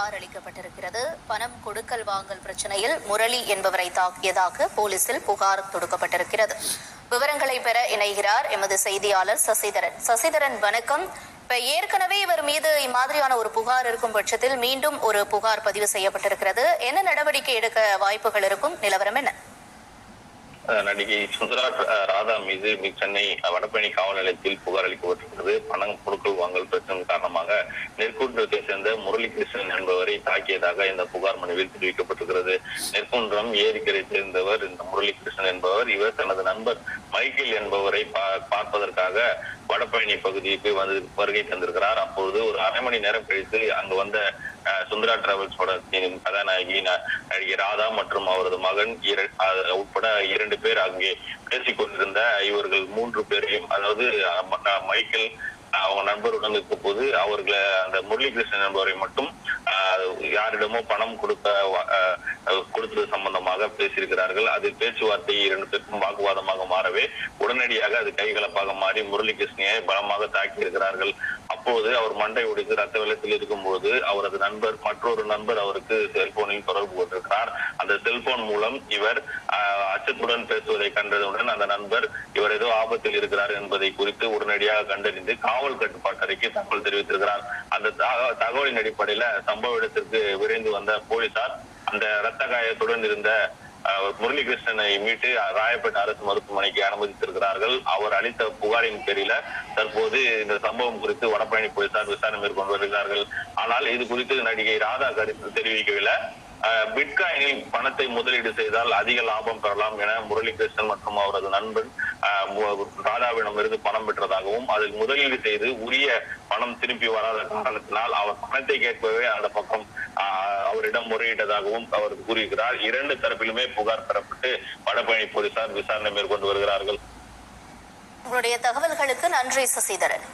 புகார் அளிக்கப்பட்டிருக்கிறது. பணம் கொடுக்கல் வாங்கல் பிரச்சனையில் முரளி என்பவரை தாக்கியதாக போலீசில் புகார் தொடுக்கப்பட்டிருக்கிறது. விவரங்களை பெற இணைகிறார் எமது செய்தியாளர் சசிதரன். சசிதரன் வணக்கம். இப்ப ஏற்கனவே இவர் மீது இம்மாதிரியான ஒரு புகார் இருக்கும் பட்சத்தில் மீண்டும் ஒரு புகார் பதிவு செய்யப்பட்டிருக்கிறது. என்ன நடவடிக்கை எடுக்க வாய்ப்புகள் இருக்கும்? நிலவரம் என்ன? நடிகை சுந்தரா ராதா மீது சென்னை வடபழனி காவல் நிலையத்தில் புகார் அளிக்கப்பட்டிருக்கிறது. பணம் பொருட்கள் வாங்கல் பிரச்சனை காரணமாக நெற்குன்றத்தை சேர்ந்த முரளிகிருஷ்ணன் என்பவரை தாக்கியதாக இந்த புகார் மனுவில் தெரிவிக்கப்பட்டிருக்கிறது. நெற்குன்றம் ஏரிக்கரை சேர்ந்தவர் இந்த முரளிகிருஷ்ணன் என்பவர். இவர் தனது நண்பர் மைக்கேல் என்பவரை பா- பார்ப்பதற்காக வடபழனி பகுதிக்கு வந்து வருகை தந்திருக்கிறார். அப்பொழுது ஒரு அரை மணி நேரம் கழித்து அங்கு வந்த சுந்தரா டிராவல்ஸோட கதாநாயகி நடிகை ராதா மற்றும் அவரது மகன் உட்பட இரண்டு பேர் அங்கே பேசிக் கொண்டிருந்த இவர்கள் மூன்று பேரையும் அதாவது மைக்கேல் அவங்க நண்பருடன் இருக்கும் போது அவர்களை அந்த முரளிகிருஷ்ணன் என்பவரை மட்டும் யாரிடமோ பணம் கொடுக்க கொடுத்தது சம்பந்தமாக பேசியிருக்கிறார்கள். அது பேச்சுவார்த்தை இரண்டு பேருக்கும் வாக்குவாதமாக மாறவே உடனடியாக அது கைகலப்பாக மாறி முரளிகிருஷ்ணியை பலமாக தாக்கி இருக்கிறார்கள் அப்போது அவர் மண்டை உடைத்து ரத்த வெள்ளத்தில் இருக்கும்போது அவரது நண்பர் மற்றொரு நண்பர் அவருக்கு செல்போனில் தொடர்பு கொண்டிருக்கிறார். அந்த செல்போன் மூலம் இவர் அச்சத்துடன் பேசுவதை கண்டதுடன் அந்த நண்பர் இவர் ஏதோ ஆபத்தில் இருக்கிறார் என்பதை குறித்து உடனடியாக கண்டறிந்து காவல் கட்டுப்பாட்டு அறைக்கு தகவல் தெரிவித்திருக்கிறார். அந்த தகவலின் அடிப்படையில சம்பவ இடத்திற்கு விரைந்து வந்த போலீசார் அந்த இரத்த காயத்துடன் இருந்த முரளிகிருஷ்ணனை மீட்டு ராயப்பேட்டை அரசு மருத்துவமனைக்கு அனுமதித்திருக்கிறார்கள். அவர் அளித்த புகாரின் பேரில தற்போது இந்த சம்பவம் குறித்து வடபழனி போலீசார் விசாரணை மேற்கொண்டு வருகிறார்கள். ஆனால் இது குறித்து நடிகை ராதா கருத்து தெரிவிக்கவில்லை. பிட்காயினில் பணத்தை முதலீடு செய்தால் அதிக லாபம் பெறலாம் என முரளிகிருஷ்ணன் மற்றும் அவரது நண்பன் ராதாவிடம் இருந்து பணம் பெற்றதாகவும் அதில் முதலீடு செய்து உரிய பணம் திருப்பி வராத காரணத்தினால் அவர் பணத்தை கேட்பவே அந்த பக்கம் அவரிடம் முறையிட்டதாகவும் அவர் கூறியிருக்கிறார். இரண்டு தரப்பிலுமே புகார் பெறப்பட்டு வடபழனி போலீசார் விசாரணை மேற்கொண்டு வருகிறார்கள். உங்களுடைய தகவல்களுக்கு நன்றி சசிதரன்.